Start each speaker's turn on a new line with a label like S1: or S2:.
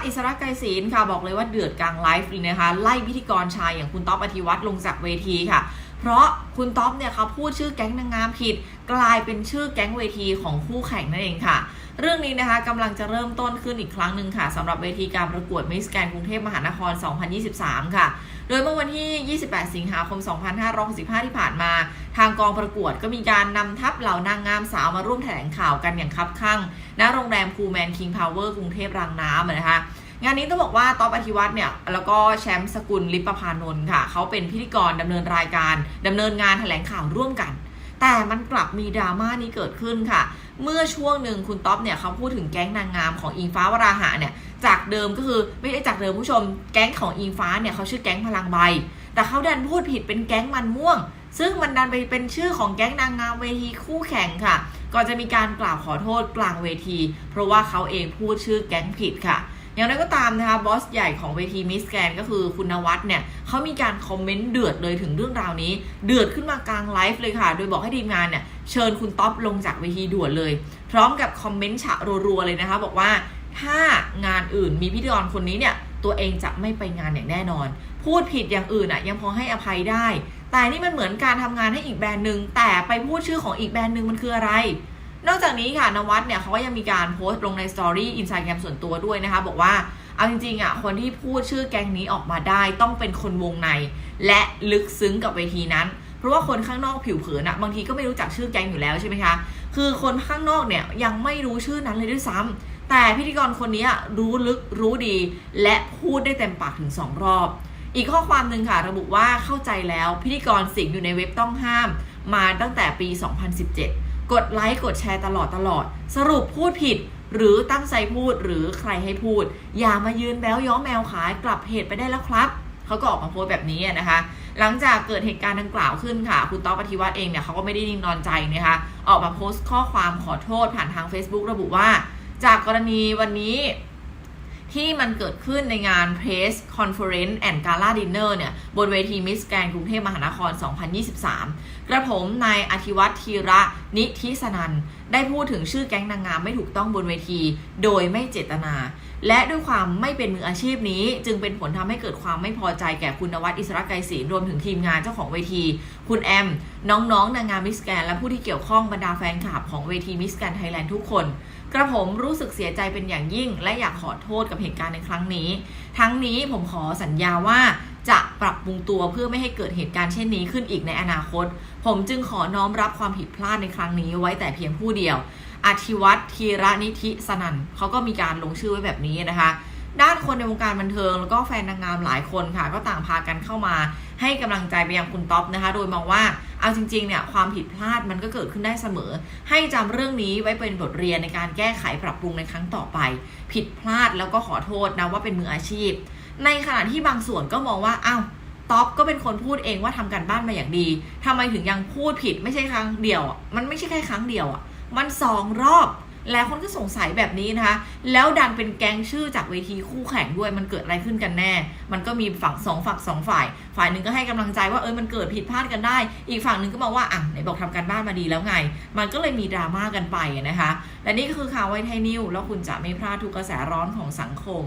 S1: ฒน์อิสระไกรศีลค่ะบอกเลยว่าเดือดกลางไลฟ์เลยนะคะ ไล่พิธีกรชายอย่างคุณต๊อปอธิวัตรลงจากเวทีค่ะ เพราะคุณต๊อปเนี่ยเขาพูดชื่อแก๊งนางงามผิด กลายเป็นชื่อแก๊งเวทีของคู่แข่งนั่นเองค่ะ เรื่องนี้นะคะกำลังจะเริ่มต้นขึ้นอีกครั้งหนึ่งค่ะสำหรับเวทีการประกวดมิสแกนกรุงเทพมหานคร 2023 ค่ะ โดยเมื่อวันที่ 28 สิงหาคม 2565 ที่ผ่านมา ทางกองประกวดก็มีการนำทัพเหล่านางงามสาวมาร่วมแถลงข่าวกันอย่างคับคั่งณโรงแรมคูแมนคิงพาวเวอร์กรุงเทพรังน้ำนะคะ งานนี้ต้องบอกว่าต๊อบอธิวัตเนี่ยแล้วก็แชมป์สกุลลิปประพานนท์ค่ะเขาเป็นพิธีกรดำเนินรายการดำเนินงานแถลงข่าวร่วมกัน แต่มันกลับมีดราม่านี้เกิดขึ้นค่ะ เมื่อช่วงหนึ่งคุณต๊อบเนี่ยเขาพูดถึงแก๊งนางงามของอิงฟ้าวราหะเนี่ยจากเดิมก็คือไม่ได้จากเดิมผู้ชมแก๊งของอิงฟ้าเนี่ยเขาชื่อแก๊งพลังใบ แต่เขาดันพูดผิดเป็นแก๊งมันม่วง ซึ่งมันดันไปเป็นชื่อของแก๊งนางงามเวทีคู่แข่งค่ะก่อนจะมีการกล่าวขอโทษกลางเวที เพราะว่าเขาเองพูดชื่อแก๊งผิดค่ะ อย่างไรก็ตามนะคะบอสใหญ่ของเวทีมิสแกนก็คือคุณนวัดเนี่ยเขามีการคอมเมนต์เดือดเลยถึงเรื่องราวนี้ เดือดขึ้นมากลางไลฟ์เลยค่ะ โดยบอกให้ทีมงานเนี่ยเชิญคุณท็อปลงจากเวทีด่วนเลย พร้อมกับคอมเมนต์ฉะรัวๆเลยนะคะ บอกว่าถ้างานอื่นมีพิธีกรคนนี้เนี่ยตัวเองจะไม่ไปงานอย่างแน่นอน พูดผิดอย่างอื่นอะยังพอให้อภัยได้ แต่นี่มันเหมือนการทำงานให้อีกแบรนด์หนึ่งแต่ไปพูดชื่อของอีกแบรนด์หนึ่งมันคืออะไร นอกจากนี้ค่ะนวัดเนี่ยเขาก็ยังมีการโพสต์ลงในสตอรี่อินสตาแกรมส่วนตัวด้วยนะคะ บอกว่าเอาจริงๆอะคนที่พูดชื่อแก๊งนี้ออกมาได้ต้องเป็นคนวงใน และลึกซึ้งกับเวทีนั้น เพราะว่าคนข้างนอกผิวเผินอะบางทีก็ไม่รู้จักชื่อแก๊งอยู่แล้วใช่ไหมคะคือคนข้างนอกเนี่ยยังไม่รู้ชื่อนั้นเลยด้วยซ้ำแต่พิธีกรคนนี้รู้ลึกรู้ดี และพูดได้เต็มปากถึงสองรอบ อีกข้อความหนึ่งค่ะ ระบุว่าเข้าใจแล้วพิธีกรสิงอยู่ในเว็บต้องห้าม มาตั้งแต่ปี 2017 กดไลค์กดแชร์ตลอดตลอด สรุปพูดผิด หรือตั้งใจพูดหรือใครให้พูด อย่ามายืนแบ้วย้อมแมวขายกลับเพจไปได้แล้วครับเขาก็ออกมาโพสต์แบบนี้นะคะ หลังจากเกิดเหตุการณ์ดังกล่าวขึ้นค่ะ คุณต๊อกปฏิวัติเองเนี่ยเขาก็ไม่ได้นิ่งนอนใจนะคะ ออกมาโพสต์ข้อความขอโทษผ่านทาง Facebook ระบุว่า จากกรณีวันนี้ ที่มันเกิดขึ้นในงาน Press Conference and Gala Dinner เนี่ย บนเวที Miss Grand กรุงเทพมหานคร 2023 กระผมนายอธิวัตรธีระนิธิสนัน ได้พูดถึงชื่อแก๊งนางงามไม่ถูกต้องบนเวที โดยไม่เจตนา และด้วยความไม่เป็นมืออาชีพนี้ จึงเป็นผลทำให้เกิดความไม่พอใจแก่คุณนวัดอิสระไกรศรีรวมถึงทีมงานเจ้าของเวที คุณแอม น้องๆนางงามมิสแกนและผู้ที่เกี่ยวข้องบรรดาแฟนคลับของเวทีมิสแกนไทยแลนด์ทุกคน กระผมรู้สึกเสียใจเป็นอย่างยิ่ง และอยากขอโทษกับเหตุการณ์ในครั้งนี้ ทั้งนี้ผมขอสัญญาว่าจะปรับปรุงตัวเพื่อไม่ให้เกิดเหตุการณ์เช่นนี้ขึ้นอีกในอนาคต ผมจึงขอน้อมรับความผิดพลาดในครั้งนี้ไว้แต่เพียงผู้เดียวอธิวัตรธีระนิธิสนันเขาก็มีการลงชื่อไว้แบบนี้นะคะ ด้านคนในวงการบันเทิง แล้วก็แฟนนางงามหลายคนค่ะ ก็ต่างพากันเข้ามาให้กำลังใจไปยังคุณท็อปนะคะ โดยมองว่า เอาจริงๆเนี่ยความผิดพลาดมันก็เกิดขึ้นได้เสมอ ให้จำเรื่องนี้ไว้เป็นบทเรียนในการแก้ไขปรับปรุงในครั้งต่อไป ผิดพลาดแล้วก็ขอโทษนะว่าเป็นมืออาชีพ ในขณะที่บางส่วนก็มองว่าอ้าวท็อปก็เป็นคนพูดเองว่าทำการบ้านมาอย่างดีทำไมถึงยังพูดผิดไม่ใช่ครั้งเดียว มันไม่ใช่แค่ครั้งเดียวอะ มันสองรอบ แล้วคนก็สงสัยแบบนี้นะคะ แล้วดันเป็นแก๊งชื่อจากเวทีคู่แข่งด้วยมันเกิดอะไรขึ้นกันแน่ มันก็มีฝั่งสองฝั่งสองฝ่าย ฝ่ายหนึ่งก็ให้กำลังใจว่าเออมันเกิดผิดพลาดกันได้ อีกฝั่งหนึ่งก็มอกว่าอะไหนบอกทำการบ้านมาดีแล้วไง มันก็เลยมีดราม่ากันไปนะคะ และนี่ก็คือข่าวไวไทยนิวแล้วคุณจะไม่พลาดทุกกระแสร้อนของสังคม